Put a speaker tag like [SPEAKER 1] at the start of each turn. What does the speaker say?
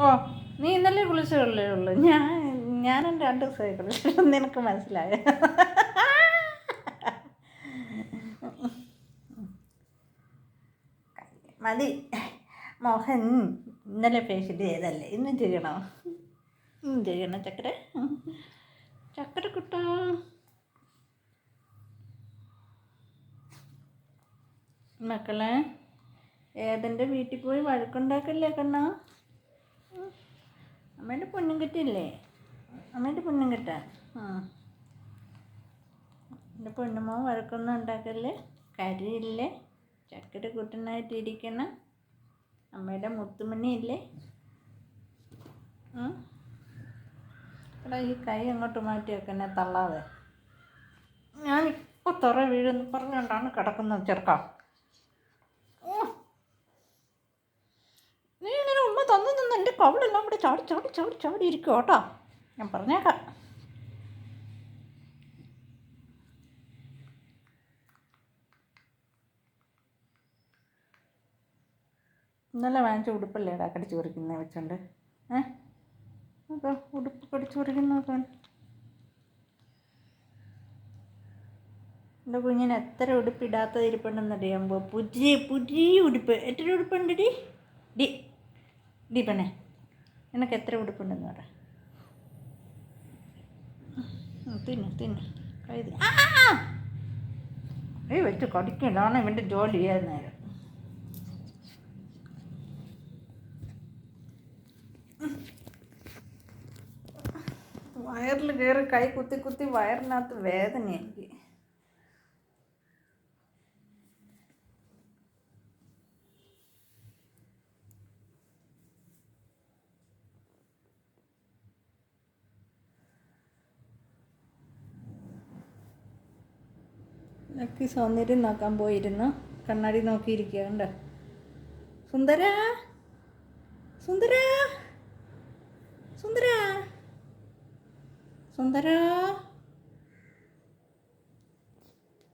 [SPEAKER 1] ഓ നീ ഇന്നലെ കുളിച്ചല്ലേ ഉള്ളൂ. ഞാൻ ഞാനും രണ്ട് ദിവസമായി കുളിച്ചു നിനക്ക് മനസ്സിലായ? മതി. മോഹൻ ഇന്നലെ പേഷ്യന്റ് ചെയ്തല്ലേ ഇന്നും ചെയ്യണോ? ഇന്നും ചെയ്യണം ചക്കര? ചക്കര കിട്ടോ? മക്കളെ ഏതെന്റെ വീട്ടിൽ പോയി വഴക്കുണ്ടാക്കല്ലേ കണ്ണാ. അമ്മേന്റെ പൊന്നും കെട്ടില്ലേ അമ്മേന്റെ പൊന്നും കെട്ട? ആ. എന്റെ പൊന്നുമോ വഴക്കൊന്നും ഉണ്ടാക്കല്ലേ? കരിയില്ലേ? ചക്കര കുട്ടനായിട്ടിരിക്കണം അമ്മയുടെ മുത്തുമണിയില്ലേ. എടാ ഈ കൈ അങ്ങോട്ട് മാറ്റി വെക്കണേ തള്ളാതെ. ഞാൻ ഇപ്പോൾ തുറ വീഴുന്നു. പറഞ്ഞുകൊണ്ടാണ് കിടക്കുന്നത് ചെറുക്കാം നീ ഇങ്ങനെ ഉമ്മ തന്നു നിന്ന് എന്റെ കവളെല്ലാം കൂടെ ചാടി ചാടി ചാടി ചാടി ഇരിക്കും കേട്ടോ. ഞാൻ പറഞ്ഞേക്കാം. ഇന്നലെ വാങ്ങിച്ച ഉടുപ്പല്ലേടാ കടിച്ചു പറിക്കുന്നത് വെച്ചോണ്ട്? ഏ? അപ്പോൾ ഉടുപ്പ് കടിച്ചു പറിക്കുന്നതൊക്കെ എന്റെ കുഞ്ഞിന് എത്ര ഉടുപ്പ് ഇടാത്തത് ഇരിപ്പുണ്ടെന്നറിയാമ്പോ പുതിയ പുതിയ ഉടുപ്പ്. എത്ര ഉടുപ്പുണ്ട് ഡി? ഡി ഡി പെണ്ണെ. നിനക്ക് എത്ര ഉടുപ്പുണ്ടെന്ന് പറ. തിന്ന് തിന്ന്. കഴുതി. ഏയ് വെച്ച് കടിക്കലാണ് ഇവന്റെ ജോലി ചെയ്യാൻ വയറിൽ കയറി കൈ കുത്തി കുത്തി വയറിനകത്ത് വേദന എനിക്ക്. ലക്കി സൗന്ദര്യം നോക്കാൻ പോയിരുന്നു. കണ്ണാടി നോക്കിയിരിക്കുക കണ്ടോ സുന്ദര? സുന്ദര? സുന്ദര? സുന്ദര?